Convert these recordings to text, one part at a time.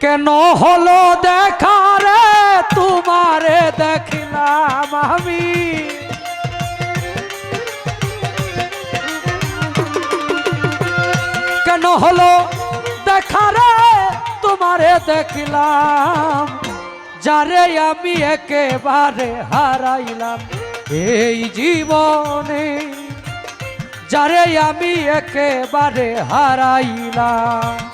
কেন হলো দেখা রে? তোমারে দেখিলাম আমি। কেন হলো দেখা রে? তোমারে দেখিলাম। যারে আমি একেবারে হারাইলাম এই জীবনে। যারে আমি একেবারে হারাইলাম।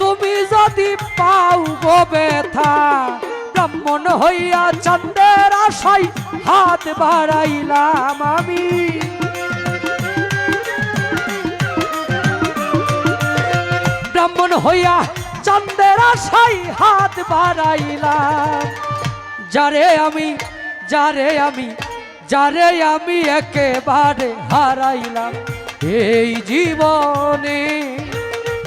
তুমি যদি পাও গো ব্যথা, ব্রাহ্মণ হইয়া চন্দ্রের আশাই হাত বাড়াইলাম আমি। ব্রাহ্মণ হইয়া চন্দ্রের আশাই হাত বাড়াইলাম। যারে আমি যারে আমি যারে আমি একেবারে হারাইলাম। এই জীবনে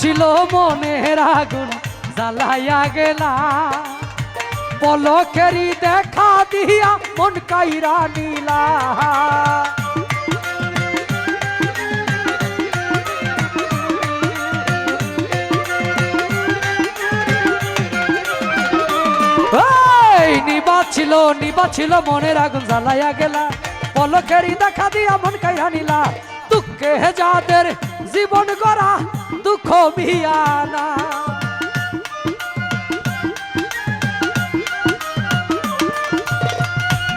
নিবাছিল মনের আগুন, জ্বালাইয়া গেলা। পলকেরি দেখা দিয়া মন কাইরা নীলা। ছিল নিবাছিল নিবাছিল মনের আগুন, জ্বালাইয়া গেলা। পলকেরি দেখা দিয়া মন কাইরা নীলা। দুঃখে যাদের জীবন গড়া দুঃখ মিয়ানা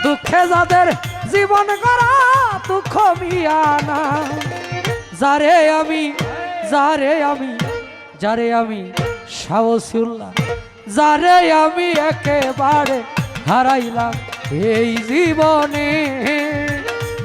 দুঃখে যাদের জীবন গড়া দুঃখ মিয়ানা যারে আমি যারে আমি যারে আমি সাহসুল্লাহ যারে আমি একেবারে হারাইলাম এই জীবনে।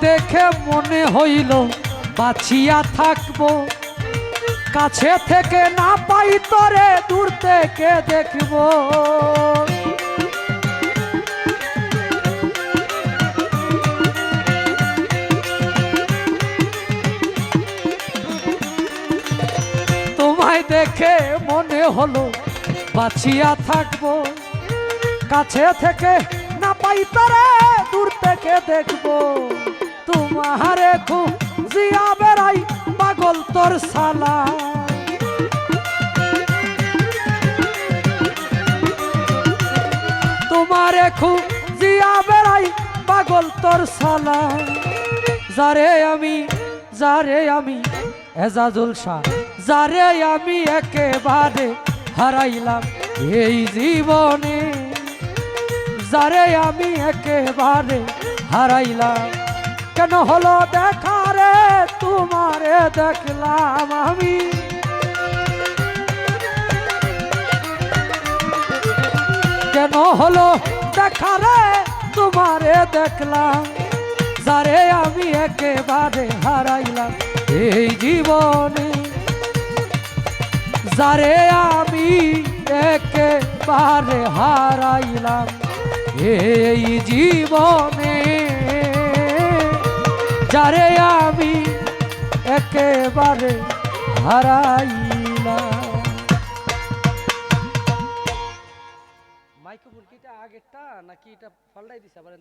দেখে মনে হইল বাঁচিয়া থাকব। কাছে থেকে না পাই তরে দূর থেকে দেখব। তোমায় দেখে মনে হলো বাঁচিয়া থাকব। কাছে থেকে না পাই তারে দূর থেকে দেখব। তোমারে খুব জিয়া বেড়াই পাগল তোর সালা। তোমারে খুব জিয়া বেড়াই পাগল তোর সালা। যারে আমি যারে আমি এজাজুল শাহ, যারে আমি একেবারে হারাইলাম এই জীবনে, যারে আমি একেবারে হারাইলাম। কেন হলো দেখা রে? তোমারে দেখলাম আমি। কেন হলো দেখা রে? তোমারে দেখলাম। যারে আমি একেবারে হারাইলাম এই জীবনে। যারে আমি একেবারে হারাইলাম এই জীবনে। যারে আমি একেবারে হারাইলা মাইক্রোফোন কি এটা আগেরটা নাকি এটা পাল্টাই দিছে? আবার